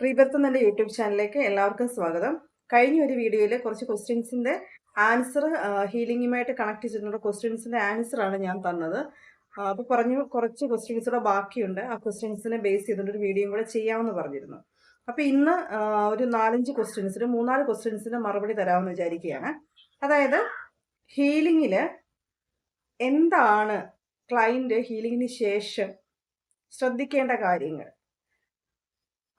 Rebirth എന്ന YouTube ചാനലിലേക്ക് എല്ലാവർക്കും സ്വാഗതം. കഴിഞ്ഞ ഒരു വീഡിയോയിൽ കുറച്ച് ക്വസ്റ്റ്യൻസിന്റെ ആൻസർ ഹീലിംഗുമായിട്ട് കണക്ട് ചെയ്തിട്ടുള്ള ക്വസ്റ്റ്യൻസിന്റെ ആൻസറാണ് ഞാൻ തന്നത്. അപ്പോൾ പറഞ്ഞു കുറച്ച് ക്വസ്റ്റ്യൻസ് ബാക്കിയുണ്ട്. ആ ക്വസ്റ്റ്യൻസിനെ ബേസ് ചെയ്തുകൊണ്ട് ഒരു വീഡിയോയും കൂടെ ചെയ്യാമെന്ന് പറഞ്ഞിരുന്നു. അപ്പോൾ ഇന്ന് ഒരു നാലഞ്ച് ക്വസ്റ്റ്യൻസിന് മൂന്നാൽ ക്വസ്റ്റ്യൻസിന് മറുപടി തരാമെന്ന് വിചാരിക്കുകയാണ്. അതായത് ഹീലിങ്ങിൽ എന്താണ് ക്ലൈന്റ് ഹീലിങ്ങിന് ശേഷം ശ്രദ്ധിക്കേണ്ട കാര്യങ്ങൾ?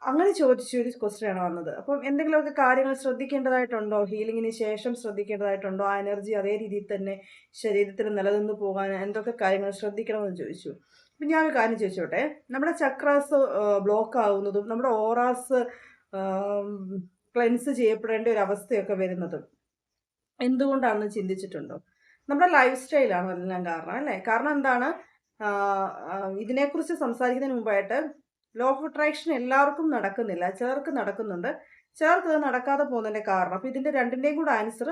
അങ്ങനെ ചോദിച്ച ഒരു ക്വസ്റ്റ്യനാണ് വന്നത്. അപ്പം എന്തെങ്കിലുമൊക്കെ കാര്യങ്ങൾ ശ്രദ്ധിക്കേണ്ടതായിട്ടുണ്ടോ? ഹീലിങ്ങിന് ശേഷം ശ്രദ്ധിക്കേണ്ടതായിട്ടുണ്ടോ? ആ എനർജി അതേ രീതിയിൽ തന്നെ ശരീരത്തിൽ നിലനിന്ന് പോകാൻ എന്തൊക്കെ കാര്യങ്ങൾ ശ്രദ്ധിക്കണമെന്ന് ചോദിച്ചു. അപ്പം ഞാനൊരു കാര്യം ചോദിച്ചോട്ടെ? നമ്മുടെ ചക്രാസ് ബ്ലോക്ക് ആവുന്നതും നമ്മുടെ ഓറാസ് ക്ലെൻസ് ചെയ്യപ്പെടേണ്ട ഒരു അവസ്ഥയൊക്കെ വരുന്നതും എന്തുകൊണ്ടാണെന്ന് ചിന്തിച്ചിട്ടുണ്ടോ? നമ്മുടെ ലൈഫ് സ്റ്റൈലാണ് എല്ലാം കാരണം അല്ലേ? കാരണം എന്താണ്? ഇതിനെക്കുറിച്ച് സംസാരിക്കുന്നതിന് മുമ്പായിട്ട് ലോ ഓഫ് അട്രാക്ഷൻ എല്ലാവർക്കും നടക്കുന്നില്ല. ചിലർക്ക് നടക്കുന്നുണ്ട്. ചിലർക്ക് ഇത് നടക്കാതെ പോകുന്നതിന്റെ കാരണം. അപ്പോൾ ഇതിന്റെ രണ്ടിന്റെയും കൂടെ ആൻസർ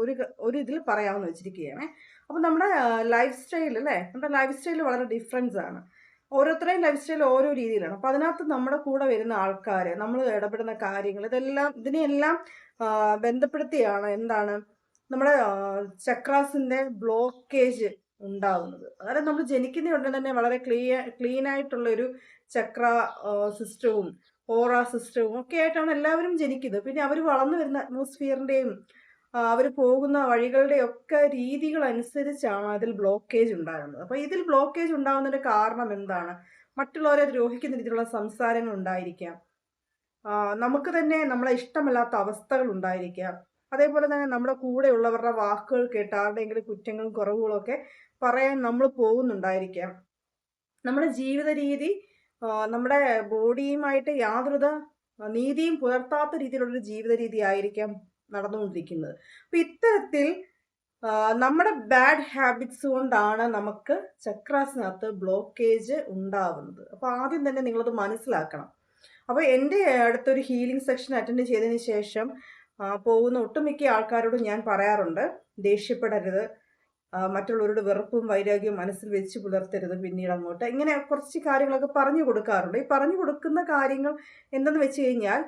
ഒരു ഒരു ഇതിൽ പറയാമെന്ന് വെച്ചിരിക്കുകയാണ്. അപ്പോൾ നമ്മുടെ ലൈഫ് സ്റ്റൈൽ അല്ലേ? നമ്മുടെ ലൈഫ് സ്റ്റൈൽ വളരെ ഡിഫറൻസ് ആണ്. ഓരോരുത്തരെയും ലൈഫ് സ്റ്റൈൽ ഓരോ രീതിയിലാണ്. അപ്പോൾ അതിനകത്ത് നമ്മുടെ കൂടെ വരുന്ന ആൾക്കാർ നമ്മൾ ഇടപെടുന്ന കാര്യങ്ങൾ ഇതെല്ലാം ഇതിനെയെല്ലാം ആ, ബന്ധപ്പെടുത്തിയാണ് എന്താണ്? നമ്മുടെ ചക്രാസിന്റെ ബ്ലോക്കേജ് ഉണ്ടാവുന്നത്. അതായത് നമ്മൾ ജനിക്കുന്ന ഉടനെ തന്നെ വളരെ ക്ലിയർ ക്ലീൻ ആയിട്ടുള്ളൊരു ചക്ര സിസ്റ്റവും ഓറ സിസ്റ്റവും ഒക്കെ ആയിട്ടാണ് എല്ലാവരും ജനിക്കുന്നത്. പിന്നെ അവർ വളർന്നു വരുന്ന അറ്റ്മോസ്ഫിയറിന്റെയും അവർ പോകുന്ന വഴികളുടെയും ഒക്കെ രീതികൾ അനുസരിച്ചാണ് അതിൽ ബ്ലോക്കേജ് ഉണ്ടാകുന്നത്. അപ്പോൾ ഇതിൽ ബ്ലോക്കേജ് ഉണ്ടാകുന്നതിന്റെ കാരണം എന്താണ്? മറ്റുള്ളവരെ ദ്രോഹിക്കുന്ന രീതിയിലുള്ള സംസാരങ്ങൾ ഉണ്ടായിരിക്കാം. നമുക്ക് തന്നെ നമ്മളെ ഇഷ്ടമല്ലാത്ത അവസ്ഥകൾ ഉണ്ടായിരിക്കാം. അതേപോലെ തന്നെ നമ്മുടെ കൂടെയുള്ളവരുടെ വാക്കുകൾ കേട്ട് ആരുടെയെങ്കിലും കുറ്റങ്ങളും കുറവുകളൊക്കെ പറയാൻ നമ്മൾ പോകുന്നുണ്ടായിരിക്കാം നമ്മുടെ ജീവിത രീതി നമ്മുടെ ബോഡിയുമായിട്ട് യാതൊരുത നീതിയും പുലർത്താത്ത രീതിയിലുള്ളൊരു ജീവിത രീതി ആയിരിക്കാം നടന്നുകൊണ്ടിരിക്കുന്നത്. അപ്പം ഇത്തരത്തിൽ നമ്മുടെ ബാഡ് ഹാബിറ്റ്സ് കൊണ്ടാണ് നമുക്ക് ചക്രാസിനകത്ത് ബ്ലോക്കേജ് ഉണ്ടാവുന്നത്. അപ്പോൾ ആദ്യം തന്നെ നിങ്ങളത് മനസ്സിലാക്കണം. അപ്പോൾ എന്റെ അടുത്തൊരു ഹീലിംഗ് സെക്ഷൻ അറ്റൻഡ് ചെയ്തതിന് ശേഷം പോകുന്ന ഒട്ടുമിക്ക ആൾക്കാരോടും ഞാൻ പറയാറുണ്ട്. ദേഷ്യപ്പെടരുത്. മറ്റുള്ളവരുടെ വെറുപ്പും വൈരാഗ്യവും മനസ്സിൽ വെച്ച് പുലർത്തരുത് പിന്നീട് അങ്ങോട്ട്. ഇങ്ങനെ കുറച്ച് കാര്യങ്ങളൊക്കെ പറഞ്ഞു കൊടുക്കാറുണ്ട്. ഈ പറഞ്ഞു കൊടുക്കുന്ന കാര്യങ്ങൾ എന്തെന്ന് വെച്ച് കഴിഞ്ഞാൽ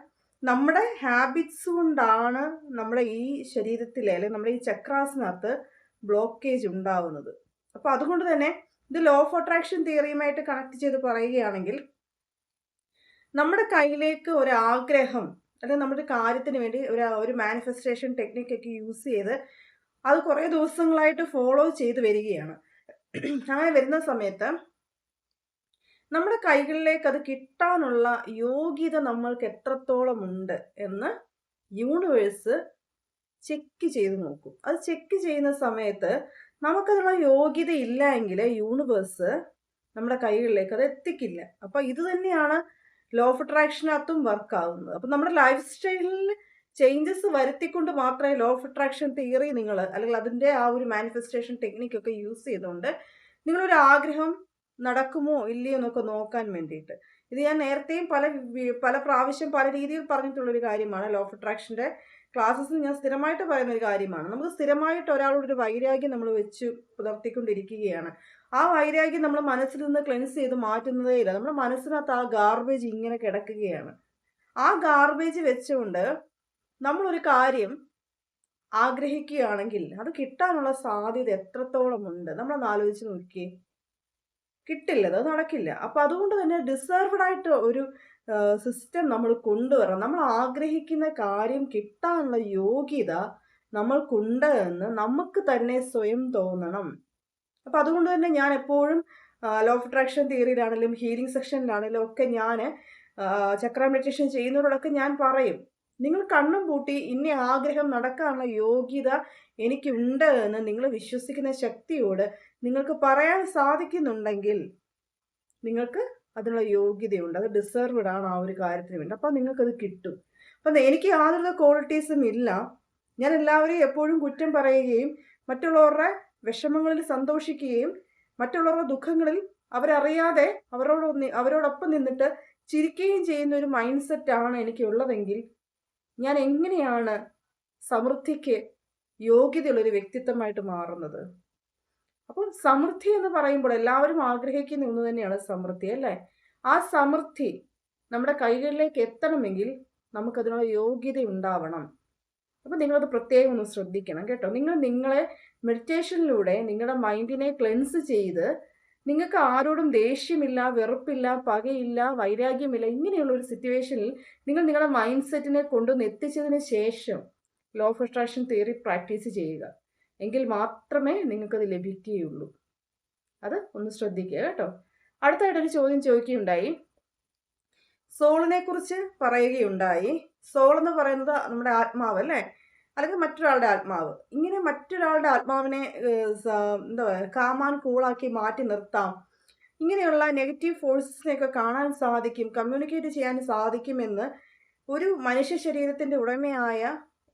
നമ്മുടെ ഹാബിറ്റ്സ് കൊണ്ടാണ് നമ്മുടെ ഈ ശരീരത്തിലെ അല്ലെങ്കിൽ നമ്മുടെ ഈ ചക്രാസിനകത്ത് ബ്ലോക്കേജ് ഉണ്ടാവുന്നത്. അപ്പോൾ അതുകൊണ്ട് തന്നെ ഇത് ലോ ഓഫ് അട്രാക്ഷൻ തിയറിയുമായിട്ട് കണക്ട് ചെയ്ത് പറയുകയാണെങ്കിൽ നമ്മുടെ കയ്യിലേക്ക് ഒരു അല്ലെങ്കിൽ നമ്മുടെ കാര്യത്തിന് വേണ്ടി ഒരു ഒരു മാനിഫെസ്റ്റേഷൻ ടെക്നിക്കൊക്കെ യൂസ് ചെയ്ത് അത് കുറേ ദിവസങ്ങളായിട്ട് ഫോളോ ചെയ്ത് വരികയാണ്. അങ്ങനെ വരുന്ന സമയത്ത് നമ്മുടെ കൈകളിലേക്ക് അത് കിട്ടാനുള്ള യോഗ്യത നമ്മൾക്ക് എത്രത്തോളം ഉണ്ട് എന്ന് യൂണിവേഴ്സ് ചെക്ക് ചെയ്ത് നോക്കും. അത് ചെക്ക് ചെയ്യുന്ന സമയത്ത് നമുക്കതിനുള്ള യോഗ്യത ഇല്ല എങ്കിൽ യൂണിവേഴ്സ് നമ്മുടെ കൈകളിലേക്ക് അത് എത്തിക്കില്ല. അപ്പോൾ ഇത് തന്നെയാണ് ലോ ഓഫ് അട്രാക്ഷനകത്തും വർക്ക് ആവുന്നത്. അപ്പം നമ്മുടെ ലൈഫ് സ്റ്റൈലിൽ ചേഞ്ചസ് വരുത്തിക്കൊണ്ട് മാത്രമേ ലോ ഓഫ് അട്രാക്ഷൻ തിയറി നിങ്ങൾ അല്ലെങ്കിൽ അതിന്റെ ആ ഒരു മാനിഫെസ്റ്റേഷൻ ടെക്നിക്കൊക്കെ യൂസ് ചെയ്തുകൊണ്ട് നിങ്ങളൊരു ആഗ്രഹം നടക്കുമോ ഇല്ലയോ എന്നൊക്കെ നോക്കാൻ വേണ്ടിയിട്ട്. ഇത് ഞാൻ നേരത്തെയും പല പല പ്രാവശ്യം പല രീതിയിൽ പറഞ്ഞിട്ടുള്ളൊരു കാര്യമാണ്. ലോ ഓഫ് അട്രാക്ഷന്റെ ക്ലാസ്സസ് ഞാൻ സ്ഥിരമായിട്ട് പറയുന്ന ഒരു കാര്യമാണ്. നമുക്ക് സ്ഥിരമായിട്ട് ഒരാളോടൊരു വൈരാഗ്യം നമ്മൾ വെച്ച് പുലർത്തിക്കൊണ്ടിരിക്കുകയാണ്. ആ വൈരാഗ്യം നമ്മൾ മനസ്സിൽ നിന്ന് ക്ലെൻസ് ചെയ്ത് മാറ്റുന്നതേ ഇല്ല. നമ്മുടെ മനസ്സിനകത്ത് ആ ഗാർബേജ് ഇങ്ങനെ കിടക്കുകയാണ്. ആ ഗാർബേജ് വെച്ചുകൊണ്ട് നമ്മളൊരു കാര്യം ആഗ്രഹിക്കുകയാണെങ്കിൽ അത് കിട്ടാനുള്ള സാധ്യത എത്രത്തോളം ഉണ്ട്? നമ്മളൊന്ന് ആലോചിച്ച് നോക്കിയേ. കിട്ടില്ല അത് നടക്കില്ല. അപ്പം അതുകൊണ്ട് തന്നെ ഡിസേർവ്ഡ് ആയിട്ട് ഒരു സിസ്റ്റം നമ്മൾ കൊണ്ടുവരണം. നമ്മൾ ആഗ്രഹിക്കുന്ന കാര്യം കിട്ടാനുള്ള യോഗ്യത നമ്മൾക്കുണ്ട് എന്ന് നമുക്ക് തന്നെ സ്വയം തോന്നണം. അപ്പം അതുകൊണ്ട് തന്നെ ഞാൻ എപ്പോഴും ലോ ഓഫ് അട്രാക്ഷൻ തിയറിയിലാണെങ്കിലും ഹീലിംഗ് സെക്ഷനിലാണെങ്കിലും ഒക്കെ ഞാൻ ചക്ര മെഡിറ്റേഷൻ ചെയ്യുന്നവരോടൊക്കെ ഞാൻ പറയും. നിങ്ങൾ കണ്ണും പൂട്ടി ഇന്ന ആഗ്രഹം നടക്കാനുള്ള യോഗ്യത എനിക്കുണ്ട് എന്ന് നിങ്ങൾ വിശ്വസിക്കുന്ന ശക്തിയോട് നിങ്ങൾക്ക് പറയാൻ സാധിക്കുന്നുണ്ടെങ്കിൽ നിങ്ങൾക്ക് അതിനുള്ള യോഗ്യതയുണ്ട്. അത് ഡിസേർവ്ഡ് ആണ് ആ ഒരു കാര്യത്തിന് വേണ്ടി. അപ്പം നിങ്ങൾക്കത് കിട്ടും. അപ്പം എനിക്ക് യാതൊരു ക്വാളിറ്റീസും ഇല്ല. ഞാൻ എല്ലാവരെയും എപ്പോഴും കുറ്റം പറയുകയും മറ്റുള്ളവരുടെ വിഷമങ്ങളിൽ സന്തോഷിക്കുകയും മറ്റുള്ളവരുടെ ദുഃഖങ്ങളിൽ അവരറിയാതെ അവരോട് അവരോടൊപ്പം നിന്നിട്ട് ചിരിക്കുകയും ചെയ്യുന്ന ഒരു മൈൻഡ് സെറ്റാണ് എനിക്കുള്ളതെങ്കിൽ ഞാൻ എങ്ങനെയാണ് സമൃദ്ധിക്ക് യോഗ്യതയുള്ളൊരു വ്യക്തിത്വമായിട്ട് മാറുന്നത്? അപ്പോൾ സമൃദ്ധി എന്ന് പറയുമ്പോൾ എല്ലാവരും ആഗ്രഹിക്കുന്ന ഒന്ന് തന്നെയാണ് സമൃദ്ധി അല്ലേ? ആ സമൃദ്ധി നമ്മുടെ കൈകളിലേക്ക് എത്തണമെങ്കിൽ നമുക്കതിനുള്ള യോഗ്യത ഉണ്ടാവണം. അപ്പോൾ നിങ്ങളത് പ്രത്യേകം ഒന്ന് ശ്രദ്ധിക്കണം കേട്ടോ. നിങ്ങൾ നിങ്ങളെ മെഡിറ്റേഷനിലൂടെ നിങ്ങളുടെ മൈൻഡിനെ ക്ലെൻസ് ചെയ്ത് നിങ്ങൾക്ക് ആരോടും ദേഷ്യമില്ല വെറുപ്പില്ല പകയില്ല വൈരാഗ്യമില്ല ഇങ്ങനെയുള്ള ഒരു സിറ്റുവേഷനിൽ നിങ്ങൾ നിങ്ങളുടെ മൈൻഡ് സെറ്റിനെ കൊണ്ടുവന്ന് എത്തിച്ചതിന് ശേഷം law of attraction theory practice ചെയ്യുക. എങ്കിൽ മാത്രമേ നിങ്ങൾക്കത് ലഭിക്കുകയുള്ളൂ. അത് ഒന്ന് ശ്രദ്ധിക്കുക കേട്ടോ. അടുത്തായിട്ടൊരു ചോദ്യം ചോദിക്കുകയുണ്ടായി. സോളിനെ കുറിച്ച് പറയുകയുണ്ടായി. സോൾ എന്ന് പറയുന്നത് നമ്മുടെ ആത്മാവ് അല്ലേ? അല്ലെങ്കിൽ മറ്റൊരാളുടെ ആത്മാവ്. ഇങ്ങനെ മറ്റൊരാളുടെ ആത്മാവിനെ എന്താ പറയുക കാമാൻ കൂളാക്കി മാറ്റി നിർത്താം. ഇങ്ങനെയുള്ള നെഗറ്റീവ് ഫോഴ്സസിനെയൊക്കെ കാണാൻ സാധിക്കും കമ്മ്യൂണിക്കേറ്റ് ചെയ്യാൻ സാധിക്കുമെന്ന് ഒരു മനുഷ്യ ശരീരത്തിന്റെ ഉടമയായ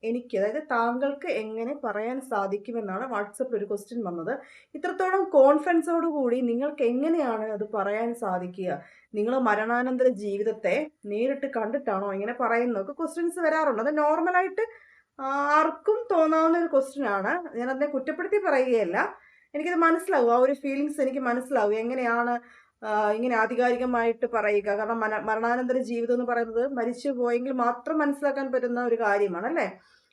എനിക്ക് അതായത് താങ്കൾക്ക് എങ്ങനെ പറയാൻ സാധിക്കുമെന്നാണ് വാട്സപ്പിൽ ഒരു ക്വസ്റ്റ്യൻ വന്നത്. ഇത്രത്തോളം കോൺഫിഡൻസോട് കൂടി നിങ്ങൾക്ക് എങ്ങനെയാണ് അത് പറയാൻ സാധിക്കുക? നിങ്ങൾ മരണാനന്തര ജീവിതത്തെ നേരിട്ട് കണ്ടിട്ടാണോ ഇങ്ങനെ പറയുന്നതൊക്കെ ക്വസ്റ്റ്യൻസ് വരാറുണ്ട്. അത് നോർമലായിട്ട് ആർക്കും തോന്നാവുന്ന ഒരു ക്വസ്റ്റ്യൻ ആണ്. ഞാൻ അതിനെ കുറ്റപ്പെടുത്തി പറയുകയല്ല. എനിക്കത് മനസ്സിലാവും. ആ ഒരു ഫീലിങ്സ് എനിക്ക് മനസ്സിലാവും. എങ്ങനെയാണ് ഇങ്ങനെ ആധികാരികമായിട്ട് പറയുക. കാരണം മരണാനന്തര ജീവിതം എന്ന് പറയുന്നത് മരിച്ചു പോയെങ്കിൽ മാത്രം മനസ്സിലാക്കാൻ പറ്റുന്ന ഒരു കാര്യമാണ് അല്ലേ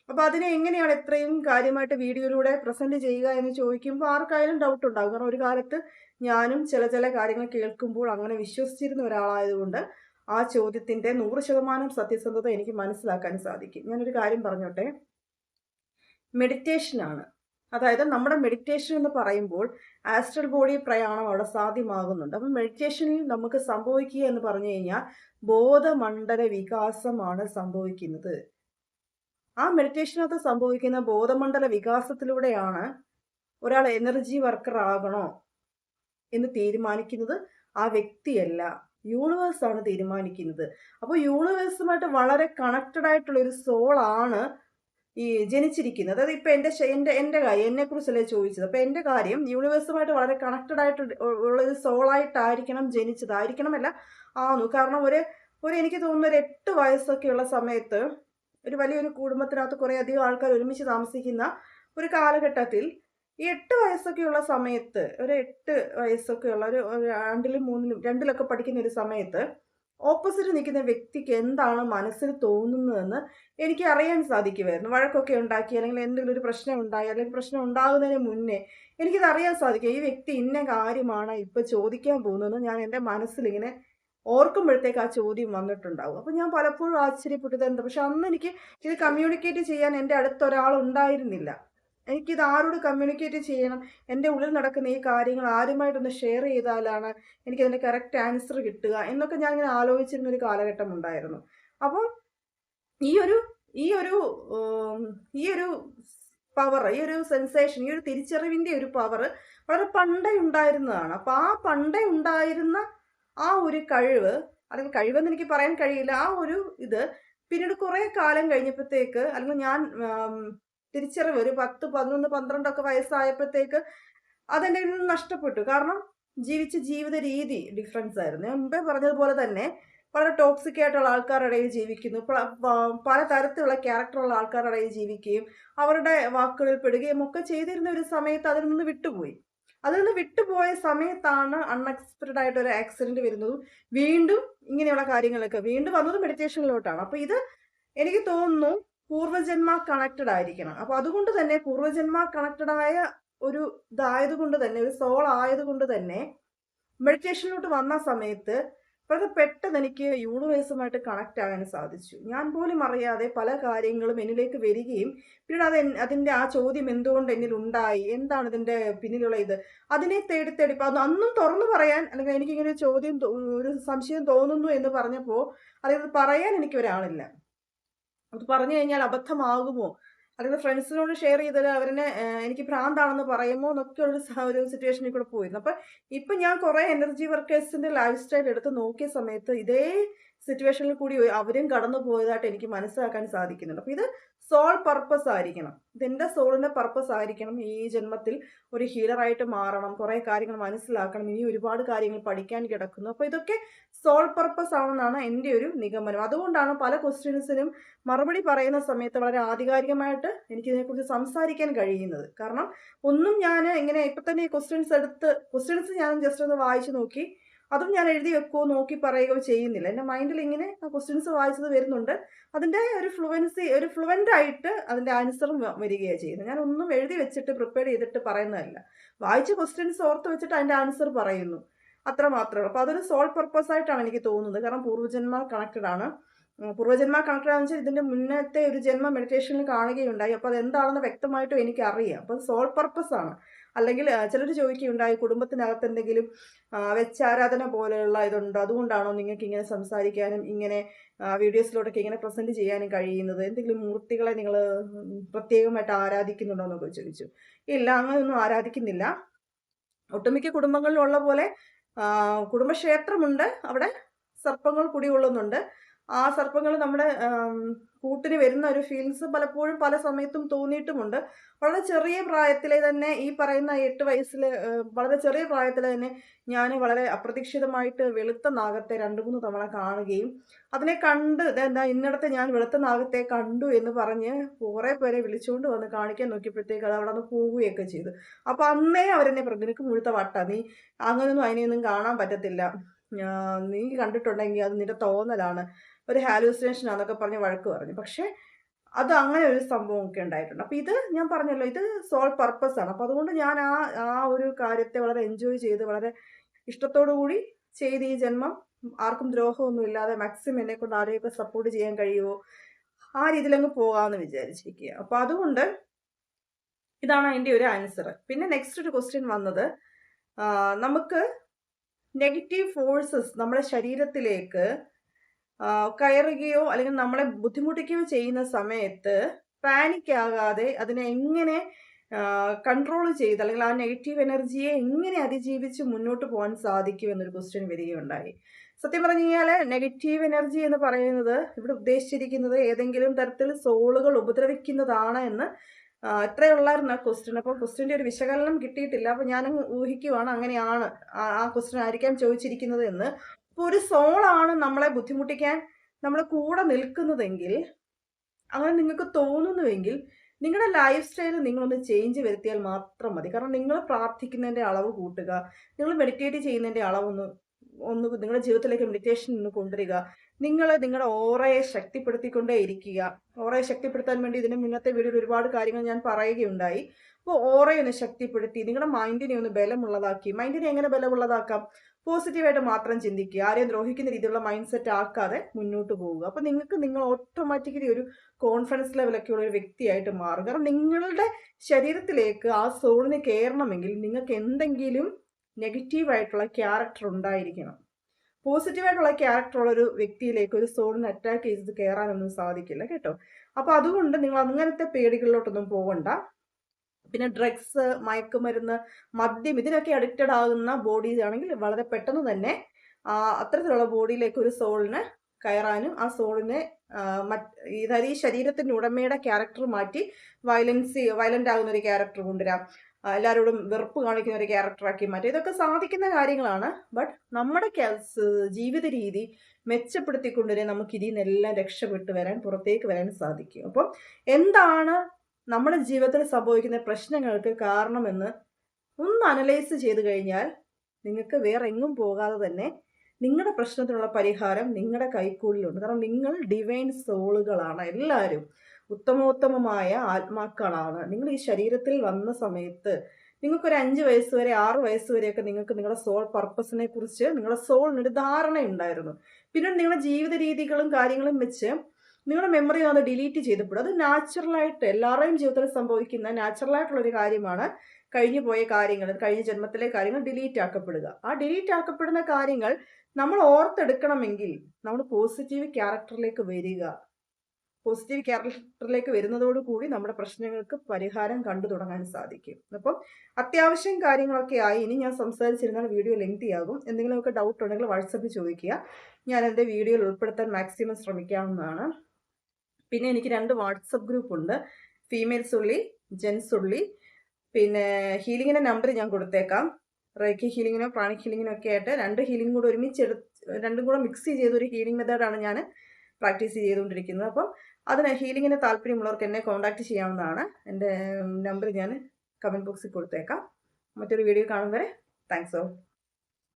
അപ്പോൾ അതിനെ എങ്ങനെയാണ് എത്രയും കാര്യമായിട്ട് വീഡിയോയിലൂടെ പ്രസന്റ് ചെയ്യുക എന്ന് ചോദിക്കുമ്പോൾ ആർക്കായാലും ഡൗട്ട് ഉണ്ടാകും. കാരണം ഒരു കാലത്ത് ഞാനും ചില ചില കാര്യങ്ങൾ കേൾക്കുമ്പോൾ അങ്ങനെ വിശ്വസിച്ചിരുന്ന ഒരാളായതുകൊണ്ട് ആ ചോദ്യത്തിന്റെ നൂറ് ശതമാനം സത്യസന്ധത എനിക്ക് മനസ്സിലാക്കാൻ സാധിക്കും. ഞാനൊരു കാര്യം പറഞ്ഞോട്ടെ. മെഡിറ്റേഷനാണ് അതായത് നമ്മുടെ മെഡിറ്റേഷൻ എന്ന് പറയുമ്പോൾ ആസ്ട്രൽ ബോഡി പ്രയാണം അവിടെ സാധ്യമാകുന്നുണ്ട്. അപ്പം മെഡിറ്റേഷനിൽ നമുക്ക് സംഭവിക്കുക എന്ന് പറഞ്ഞു കഴിഞ്ഞാൽ ബോധമണ്ഡല വികാസമാണ് സംഭവിക്കുന്നത്. ആ മെഡിറ്റേഷനകത്ത് സംഭവിക്കുന്ന ബോധമണ്ഡല വികാസത്തിലൂടെയാണ് ഒരാൾ എനർജി വർക്കർ ആകണോ എന്ന് തീരുമാനിക്കുന്നത് ആ വ്യക്തിയല്ല. യൂണിവേഴ്സാണ് തീരുമാനിക്കുന്നത്. അപ്പോൾ യൂണിവേഴ്സുമായിട്ട് വളരെ കണക്റ്റഡ് ആയിട്ടുള്ള ഒരു സോളാണ് ഈ ജനിച്ചിരിക്കുന്നത്. അതായത് ഇപ്പം എന്റെ എന്റെ എന്റെ കാര്യം എന്നെക്കുറിച്ചല്ലേ ചോദിച്ചത്. അപ്പോൾ എന്റെ കാര്യം യൂണിവേഴ്സുമായിട്ട് വളരെ കണക്റ്റഡ് ആയിട്ട് ഉള്ള ഒരു സോളായിട്ടായിരിക്കണം ജനിച്ചത് ആയിരിക്കണമല്ല ആന്നു. കാരണം ഒരു ഒരു എനിക്ക് തോന്നുന്ന ഒരു എട്ട് വയസ്സൊക്കെയുള്ള സമയത്ത് ഒരു വലിയൊരു കുടുംബത്തിനകത്ത് കുറേ അധികം ആൾക്കാർ ഒരുമിച്ച് താമസിക്കുന്ന ഒരു കാലഘട്ടത്തിൽ ഈ എട്ട് വയസ്സൊക്കെയുള്ള സമയത്ത് ഒരു എട്ട് വയസ്സൊക്കെയുള്ള ഒരു രണ്ടിലും മൂന്നിലും രണ്ടിലൊക്കെ പഠിക്കുന്ന ഒരു സമയത്ത് ഓപ്പോസിറ്റ് നിൽക്കുന്ന വ്യക്തിക്ക് എന്താണ് മനസ്സിൽ തോന്നുന്നതെന്ന് എനിക്ക് അറിയാൻ സാധിക്കുമായിരുന്നു. വഴക്കൊക്കെ ഉണ്ടാക്കി അല്ലെങ്കിൽ എന്തെങ്കിലും ഒരു പ്രശ്നം ഉണ്ടായി അല്ലെങ്കിൽ പ്രശ്നം ഉണ്ടാകുന്നതിന് മുന്നേ എനിക്കിത് അറിയാൻ സാധിക്കും ഈ വ്യക്തി ഇന്ന കാര്യമാണ് ഇപ്പോൾ ചോദിക്കാൻ പോകുന്നതെന്ന് ഞാൻ എന്റെ മനസ്സിലിങ്ങനെ ഓർക്കുമ്പോഴത്തേക്ക് ആ ചോദ്യം വന്നിട്ടുണ്ടാവും. അപ്പോൾ ഞാൻ പലപ്പോഴും ആശ്ചര്യപ്പെട്ടത് എന്താ പക്ഷെ അന്ന് എനിക്ക് ഇത് കമ്മ്യൂണിക്കേറ്റ് ചെയ്യാൻ എന്റെ അടുത്തൊരാൾ ഉണ്ടായിരുന്നില്ല. എനിക്കിത് ആരോട് കമ്മ്യൂണിക്കേറ്റ് ചെയ്യണം? എന്റെ ഉള്ളിൽ നടക്കുന്ന ഈ കാര്യങ്ങൾ ആരുമായിട്ടൊന്ന് ഷെയർ ചെയ്താലാണ് എനിക്കതിന്റെ കറക്റ്റ് ആൻസർ കിട്ടുക എന്നൊക്കെ ഞാൻ ഇങ്ങനെ ആലോചിച്ചിരുന്ന ഒരു കാലഘട്ടം ഉണ്ടായിരുന്നു. അപ്പം ഈ ഒരു ഈ ഒരു ഈ ഒരു പവർ ഈ ഒരു സെൻസേഷൻ ഈ ഒരു തിരിച്ചറിവിന്റെ ഒരു പവർ വളരെ പണ്ടേ ഉണ്ടായിരുന്നതാണ്. അപ്പോൾ ആ പണ്ടേ ഉണ്ടായിരുന്ന ആ ഒരു കഴിവ് അല്ലെങ്കിൽ കഴിവെന്ന് എനിക്ക് പറയാൻ കഴിയില്ല ആ ഒരു ഇത് പിന്നീട് കുറേ കാലം കഴിഞ്ഞപ്പോഴത്തേക്ക് അല്ലെങ്കിൽ ഞാൻ തിരിച്ചറിവ്. ഒരു പത്ത് പതിനൊന്ന് പന്ത്രണ്ടൊക്കെ വയസ്സായപ്പോഴത്തേക്ക് അതെന്റെ നിന്ന് നഷ്ടപ്പെട്ടു. കാരണം ജീവിച്ച ജീവിത രീതി ഡിഫറൻസ് ആയിരുന്നു. മുമ്പേ പറഞ്ഞതുപോലെ തന്നെ വളരെ ടോക്സിക് ആയിട്ടുള്ള ആൾക്കാരുടെ ഇടയിൽ ജീവിക്കുന്നു. പല തരത്തിലുള്ള ക്യാരക്ടറുള്ള ആൾക്കാരുടെ ഇടയിൽ ജീവിക്കുകയും അവരുടെ വാക്കുകളിൽ പെടുകയും ഒക്കെ ചെയ്തിരുന്ന ഒരു സമയത്ത് അതിൽ നിന്ന് വിട്ടുപോയി. അതിൽ നിന്ന് വിട്ടുപോയ സമയത്താണ് അൺഎക്സ്പെക്റ്റഡ് ആയിട്ട് ഒരു ആക്സിഡന്റ് വരുന്നതും വീണ്ടും ഇങ്ങനെയുള്ള കാര്യങ്ങളൊക്കെ വീണ്ടും വന്നത് മെഡിറ്റേഷനിലോട്ടാണ് അപ്പോൾ ഇത് എനിക്ക് തോന്നുന്നു പൂർവജന്മ കണക്റ്റഡ് ആയിരിക്കണം. അപ്പോൾ അതുകൊണ്ട് തന്നെ പൂർവജന്മ കണക്റ്റഡ് ആയ ഒരു ഇതായതുകൊണ്ട് തന്നെ ഒരു സോൾ ആയതുകൊണ്ട് തന്നെ മെഡിറ്റേഷനിലോട്ട് വന്ന സമയത്ത് വളരെ പെട്ടെന്ന് എനിക്ക് യൂണിവേഴ്സുമായിട്ട് കണക്റ്റ് ആകാൻ സാധിച്ചു. ഞാൻ പോലും അറിയാതെ പല കാര്യങ്ങളും എന്നിലേക്ക് വരികയും പിന്നീട് അത് അതിന്റെ ആ ചോദ്യം എന്തുകൊണ്ട് എന്നിൽ ഉണ്ടായി? എന്താണ് ഇതിന്റെ പിന്നിലുള്ള ഇത്? അതിനെ തേടി തേടി അത് അന്നും തുറന്നു പറയാൻ അല്ലെങ്കിൽ എനിക്കിങ്ങനെ ഒരു ചോദ്യം ഒരു സംശയം തോന്നുന്നു എന്ന് പറഞ്ഞപ്പോൾ അതായത് പറയാൻ എനിക്ക് ഒരാളില്ല. അത് പറഞ്ഞു കഴിഞ്ഞാൽ അബദ്ധമാകുമോ? അല്ലെങ്കിൽ ഫ്രണ്ട്സിനോട് ഷെയർ ചെയ്താൽ അവരെ എനിക്ക് ഭ്രാന്താണെന്ന് പറയുമോ എന്നൊക്കെ ഒരു ഒരു സിറ്റുവേഷനിൽ കൂടെ പോയിരുന്നു. അപ്പം ഇപ്പം ഞാൻ കുറേ എനർജി വർക്കേഴ്സിന്റെ ലൈഫ് സ്റ്റൈൽ എടുത്ത് നോക്കിയ സമയത്ത് ഇതേ സിറ്റുവേഷനിൽ കൂടി അവരും കടന്നു പോയതായിട്ട് എനിക്ക് മനസ്സിലാക്കാൻ സാധിക്കുന്നുണ്ട്. അപ്പോൾ ഇത് സോൾ പർപ്പസ് ആയിരിക്കണം. ഇതെന്റെ സോളിന്റെ പർപ്പസ് ആയിരിക്കണം. ഈ ജന്മത്തിൽ ഒരു ഹീലറായിട്ട് മാറണം. കുറേ കാര്യങ്ങൾ മനസ്സിലാക്കണം. ഇനി ഒരുപാട് കാര്യങ്ങൾ പഠിക്കാൻ കിടക്കുന്നു. അപ്പോൾ ഇതൊക്കെ സോൾ പർപ്പസ് ആണെന്നാണ് എന്റെ ഒരു നിഗമനം. അതുകൊണ്ടാണ് പല ക്വസ്റ്റ്യൻസിനും മറുപടി പറയുന്ന സമയത്ത് വളരെ ആധികാരികമായിട്ട് എനിക്കിതിനെക്കുറിച്ച് സംസാരിക്കാൻ കഴിയുന്നത്. കാരണം ഒന്നും ഞാൻ ഇങ്ങനെ ഇപ്പം തന്നെ ക്വസ്റ്റ്യൻസ് എടുത്ത് ക്വസ്റ്റ്യൻസ് ഞാൻ ജസ്റ്റ് ഒന്ന് വായിച്ചു നോക്കി. അതും ഞാൻ എഴുതി വെക്കുകയോ നോക്കി പറയുകയോ ചെയ്യുന്നില്ല. എന്റെ മൈൻഡിൽ ഇങ്ങനെ ആ ക്വസ്റ്റ്യൻസ് വായിച്ചത് വരുന്നുണ്ട്. അതിന്റെ ഒരു ഫ്ലുവൻസി ഒരു ഫ്ലുവന്റ് ആയിട്ട് അതിന്റെ ആൻസറും വരികയാണ് ചെയ്യുന്നത്. ഞാൻ ഒന്നും എഴുതി വെച്ചിട്ട് പ്രിപ്പയർ ചെയ്തിട്ട് പറയുന്നതല്ല. വായിച്ച ക്വസ്റ്റ്യൻസ് ഓർത്ത് വെച്ചിട്ട് അതിന്റെ ആൻസർ പറയുന്നു. അത്ര മാത്രമേ ഉള്ളൂ. അപ്പോൾ അതൊരു സോൾ പർപ്പസ് ആയിട്ടാണ് എനിക്ക് തോന്നുന്നത്. കാരണം പൂർവജന്മ കണക്റ്റഡ് ആണ്. പൂർവജന്മ കണക്റ്റഡ് ആണെന്ന് വെച്ചാൽ ഇതിന്റെ മുന്നത്തെ ഒരു ജന്മ മെഡിറ്റേഷനിൽ കാണുകയുണ്ടായി. അപ്പോൾ അത് എന്താണെന്ന് വ്യക്തമായിട്ടും എനിക്കറിയാം. അപ്പോൾ സോൾ പർപ്പസ് ആണ്. അല്ലെങ്കിൽ ചിലർ ചോദിക്കുകയുണ്ടായി കുടുംബത്തിനകത്ത് എന്തെങ്കിലും വെച്ചാരാധന പോലെയുള്ള ഇതുണ്ട്. അതുകൊണ്ടാണോ നിങ്ങൾക്ക് ഇങ്ങനെ സംസാരിക്കാനും ഇങ്ങനെ വീഡിയോസിലോട്ടൊക്കെ ഇങ്ങനെ പ്രസന്റ് ചെയ്യാനും കഴിയുന്നത്? എന്തെങ്കിലും മൂർത്തികളെ നിങ്ങൾ പ്രത്യേകമായിട്ട് ആരാധിക്കുന്നുണ്ടോ എന്നൊക്കെ ചോദിച്ചു. ഇല്ല അങ്ങനെയൊന്നും ആരാധിക്കുന്നില്ല. ഒട്ടുമിക്ക കുടുംബങ്ങളിലുള്ള പോലെ കുടുംബക്ഷേത്രമുണ്ട്. അവിടെ സർപ്പങ്ങൾ കൂടി കുടികൊള്ളുന്നുണ്ട് ആ സർപ്പങ്ങൾ നമ്മുടെ കൂട്ടിന് വരുന്ന ഒരു ഫീൽസ് പലപ്പോഴും പല സമയത്തും തോന്നിയിട്ടുമുണ്ട്. വളരെ ചെറിയ പ്രായത്തിലെ തന്നെ ഈ പറയുന്ന എട്ട് വയസ്സിൽ വളരെ ചെറിയ പ്രായത്തിൽ തന്നെ ഞാൻ വളരെ അപ്രതീക്ഷിതമായിട്ട് വെളുത്ത നാഗത്തെ രണ്ട് മൂന്ന് തവണ കാണുകയും അതിനെ കണ്ട് എന്താ ഇന്നിടത്തെ ഞാൻ വെളുത്ത നാഗത്തെ കണ്ടു എന്ന് പറഞ്ഞ് കുറേ പേരെ വിളിച്ചുകൊണ്ട് വന്ന് കാണിക്കാൻ നോക്കിയപ്പോഴത്തേക്ക് അത് അവിടെ നിന്ന് പോവുകയൊക്കെ ചെയ്തു. അപ്പോൾ അന്നേ അവരെന്നെ പറഞ്ഞു നിനക്ക് മുഴുത്ത വട്ട. നീ അങ്ങനെയൊന്നും അതിനെയൊന്നും കാണാൻ പറ്റത്തില്ല. നീ കണ്ടിട്ടുണ്ടെങ്കിൽ അത് നിന്റെ തോന്നലാണ്. ഒരു ഹാലൂസിനേഷൻ ആണെന്നൊക്കെ പറഞ്ഞ് വഴക്ക് പറഞ്ഞു. പക്ഷേ അത് അങ്ങനെ ഒരു സംഭവമൊക്കെ ഉണ്ടായിട്ടുണ്ട്. അപ്പോൾ ഇത് ഞാൻ പറഞ്ഞല്ലോ ഇത് സോൾ പർപ്പസ് ആണ്. അപ്പോൾ അതുകൊണ്ട് ഞാൻ ആ ആ ഒരു കാര്യത്തെ വളരെ എൻജോയ് ചെയ്ത് വളരെ ഇഷ്ടത്തോടു കൂടി ചെയ്ത് ഈ ജന്മം. ആർക്കും ദ്രോഹമൊന്നും ഇല്ലാതെ മാക്സിമം എന്നെ കൊണ്ട് ആരെയൊക്കെ സപ്പോർട്ട് ചെയ്യാൻ കഴിയുമോ ആ രീതിയിലങ്ങ് പോകാമെന്ന് വിചാരിച്ചിരിക്കുക അപ്പോൾ അതുകൊണ്ട് ഇതാണ് അതിന്റെ ഒരു ആൻസർ പിന്നെ നെക്സ്റ്റ് ഒരു ക്വസ്റ്റ്യൻ വന്നത് നമുക്ക് നെഗറ്റീവ് ഫോഴ്സസ് നമ്മുടെ ശരീരത്തിലേക്ക് കയറുകയോ അല്ലെങ്കിൽ നമ്മളെ ബുദ്ധിമുട്ടിക്കുകയോ ചെയ്യുന്ന സമയത്ത് പാനിക് ആകാതെ അതിനെ എങ്ങനെ കൺട്രോൾ ചെയ്ത് അല്ലെങ്കിൽ ആ നെഗറ്റീവ് എനർജിയെ എങ്ങനെ അതിജീവിച്ച് മുന്നോട്ട് പോകാൻ സാധിക്കും എന്നൊരു ക്വസ്റ്റ്യൻ വരികയുണ്ടായി. സത്യം പറഞ്ഞു കഴിഞ്ഞാൽ നെഗറ്റീവ് എനർജി എന്ന് പറയുന്നത് ഇവിടെ ഉദ്ദേശിച്ചിരിക്കുന്നത് ഏതെങ്കിലും തരത്തിൽ സോളുകൾ ഉപദ്രവിക്കുന്നതാണ് എന്ന് ഇത്രയുള്ളായിരുന്നു ആ ക്വസ്റ്റ്യൻ അപ്പോൾ ക്വസ്റ്റ്യന്റെ ഒരു വിശകലനം കിട്ടിയിട്ടില്ല. അപ്പോൾ ഞാൻ ഊഹിക്കുവാണ് അങ്ങനെയാണ് ആ ക്വസ്റ്റ്യൻ ആയിരിക്കാം ചോദിച്ചിരിക്കുന്നത് എന്ന്. ഇപ്പോൾ ഒരു സോളാണ് നമ്മളെ ബുദ്ധിമുട്ടിക്കാൻ നമ്മൾ കൂടെ നിൽക്കുന്നതെങ്കിൽ അങ്ങനെ നിങ്ങൾക്ക് തോന്നുന്നുവെങ്കിൽ നിങ്ങളുടെ ലൈഫ് സ്റ്റൈൽ നിങ്ങളൊന്ന് ചേഞ്ച് വരുത്തിയാൽ മാത്രം മതി. കാരണം നിങ്ങൾ പ്രാർത്ഥിക്കുന്നതിന്റെ അളവ് കൂട്ടുക നിങ്ങൾ മെഡിറ്റേറ്റ് ചെയ്യുന്നതിന്റെ അളവൊന്ന് ഒന്ന് നിങ്ങളുടെ ജീവിതത്തിലേക്ക് മെഡിറ്റേഷൻ ഒന്ന് കൊണ്ടുവരിക നിങ്ങൾ നിങ്ങളുടെ ഓറയെ ശക്തിപ്പെടുത്തിക്കൊണ്ടേ ഇരിക്കുക. ഓറയെ ശക്തിപ്പെടുത്താൻ വേണ്ടി ഇതിന് മുന്നത്തെ വീഡിയോയിൽ ഒരുപാട് കാര്യങ്ങൾ ഞാൻ പറയുകയുണ്ടായി. അപ്പോൾ ഓറയെ ഒന്ന് ശക്തിപ്പെടുത്തി നിങ്ങളുടെ മൈൻഡിനെ ഒന്ന് ബലമുള്ളതാക്കി. മൈൻഡിനെ എങ്ങനെ ബലമുള്ളതാക്കാം? പോസിറ്റീവായിട്ട് മാത്രം ചിന്തിക്കുക. ആരെയും ദ്രോഹിക്കുന്ന രീതിയിലുള്ള മൈൻഡ് സെറ്റ് ആക്കാതെ മുന്നോട്ട് പോവുക. അപ്പോൾ നിങ്ങൾക്ക് നിങ്ങൾ ഓട്ടോമാറ്റിക്കലി ഒരു കോൺഫിഡൻസ് ലെവലൊക്കെ ഉള്ള ഒരു വ്യക്തിയായിട്ട് മാറും കാരണം നിങ്ങളുടെ ശരീരത്തിലേക്ക് ആ സോളിന് കയറണമെങ്കിൽ നിങ്ങൾക്ക് എന്തെങ്കിലും നെഗറ്റീവായിട്ടുള്ള ക്യാരക്ടർ ഉണ്ടായിരിക്കണം. പോസിറ്റീവായിട്ടുള്ള ക്യാരക്ടറുള്ള ഒരു വ്യക്തിയിലേക്ക് ഒരു സോളിന് അറ്റാക്ക് ചെയ്ത് കയറാനൊന്നും സാധിക്കില്ല കേട്ടോ? അപ്പോൾ അതുകൊണ്ട് നിങ്ങൾ അങ്ങനത്തെ പേടികളിലോട്ടൊന്നും പോകണ്ട പിന്നെ ഡ്രഗ്സ് മയക്കുമരുന്ന് മദ്യം ഇതിനൊക്കെ അഡിക്റ്റഡ് ആകുന്ന ബോഡീസ് ആണെങ്കിൽ വളരെ പെട്ടെന്ന് തന്നെ അത്തരത്തിലുള്ള ബോഡിയിലേക്ക് ഒരു സോളിന് കയറാനും ആ സോളിനെ ഇതായത് ഈ ശരീരത്തിന്റെ ഉടമയുടെ ക്യാരക്ടർ മാറ്റി വയലൻസ് വയലന്റ് ആകുന്ന ഒരു ക്യാരക്ടർ കൊണ്ടുവരാം. എല്ലാവരോടും വെറുപ്പ് കാണിക്കുന്ന ഒരു ക്യാരക്ടറാക്കി മാറ്റി. ഇതൊക്കെ സാധിക്കുന്ന കാര്യങ്ങളാണ്. ബട്ട് നമ്മുടെ ജീവിത രീതി മെച്ചപ്പെടുത്തിക്കൊണ്ടുവരെ നമുക്ക് ഇതിൽ രക്ഷപ്പെട്ടു വരാൻ പുറത്തേക്ക് വരാൻ സാധിക്കും. അപ്പം എന്താണ് നമ്മുടെ ജീവിതത്തിൽ സംഭവിക്കുന്ന പ്രശ്നങ്ങൾക്ക് കാരണമെന്ന് ഒന്ന് അനലൈസ് ചെയ്ത് കഴിഞ്ഞാൽ നിങ്ങൾക്ക് വേറെ എങ്ങും പോകാതെ തന്നെ നിങ്ങളുടെ പ്രശ്നത്തിനുള്ള പരിഹാരം നിങ്ങളുടെ കൈക്കൂടിലുണ്ട് കാരണം നിങ്ങൾ ഡിവൈൻ സോളുകളാണ് എല്ലാവരും. ഉത്തമോത്തമമായ ആത്മാക്കളാണ്. നിങ്ങൾ ഈ ശരീരത്തിൽ വന്ന സമയത്ത് നിങ്ങൾക്കൊരു അഞ്ച് വയസ്സ് വരെ ആറ് വയസ്സ് വരെയൊക്കെ നിങ്ങൾക്ക് നിങ്ങളുടെ സോൾ പർപ്പസിനെ കുറിച്ച് നിങ്ങളുടെ സോളിനൊരു ധാരണയുണ്ടായിരുന്നു പിന്നെ നിങ്ങളുടെ ജീവിത രീതികളും കാര്യങ്ങളും വെച്ച് നിങ്ങളുടെ മെമ്മറി അത് ഡിലീറ്റ് ചെയ്തപ്പോൾ അത് നാച്ചുറലായിട്ട് എല്ലാവരുടെയും ജീവിതത്തിൽ സംഭവിക്കുന്ന നാച്ചുറലായിട്ടുള്ള ഒരു കാര്യമാണ് കഴിഞ്ഞു പോയ കാര്യങ്ങൾ കഴിഞ്ഞ ജന്മത്തിലെ കാര്യങ്ങൾ ഡിലീറ്റ് ആക്കപ്പെടുക. ആ ഡിലീറ്റ് ആക്കപ്പെടുന്ന കാര്യങ്ങൾ നമ്മൾ ഓർത്തെടുക്കണമെങ്കിൽ നമ്മൾ പോസിറ്റീവ് ക്യാരക്ടറിലേക്ക് വരിക. പോസിറ്റീവ് ക്യാരക്ടറിലേക്ക് വരുന്നതോടുകൂടി നമ്മുടെ പ്രശ്നങ്ങൾക്ക് പരിഹാരം കണ്ടു തുടങ്ങാൻ സാധിക്കും. അപ്പം അത്യാവശ്യം കാര്യങ്ങളൊക്കെ ആയി. ഇനി ഞാൻ സംസാരിച്ചിരുന്നാൽ വീഡിയോ ലെങ്തി ആകും. എന്തെങ്കിലുമൊക്കെ ഡൗട്ട് ഉണ്ടെങ്കിൽ വാട്സപ്പിൽ ചോദിക്കുക. ഞാൻ എന്റെ വീഡിയോയിൽ ഉൾപ്പെടുത്താൻ മാക്സിമം ശ്രമിക്കാവുന്നതാണ്. പിന്നെ എനിക്ക് രണ്ട് വാട്സപ്പ് ഗ്രൂപ്പ് ഉണ്ട്. ഫീമെയിൽസ് ഉള്ളി ജെൻസ് ഉള്ളി പിന്നെ ഹീലിങ്ങിന്റെ നമ്പർ ഞാൻ കൊടുത്തേക്കാം. റേക്കി ഹീലിങ്ങിനോ പ്രാണിക് ഹീലിങ്ങിനോ ഒക്കെ ആയിട്ട് രണ്ട് ഹീലിംഗ് കൂടെ ഒരുമിച്ച് എടുത്ത് രണ്ടും കൂടെ മിക്സ് ചെയ്തൊരു ഹീലിംഗ് മെത്തേഡാണ് ഞാൻ പ്രാക്ടീസ് ചെയ്തുകൊണ്ടിരിക്കുന്നത്. അപ്പം അതിന് ഹീലിങ്ങിന് താല്പര്യമുള്ളവർക്ക് എന്നെ കോൺടാക്റ്റ് ചെയ്യാവുന്നതാണ്. എന്റെ നമ്പർ ഞാൻ കമന്റ് ബോക്സിൽ കൊടുത്തേക്കാം. മറ്റൊരു വീഡിയോ കാണും വരെ. Thanks all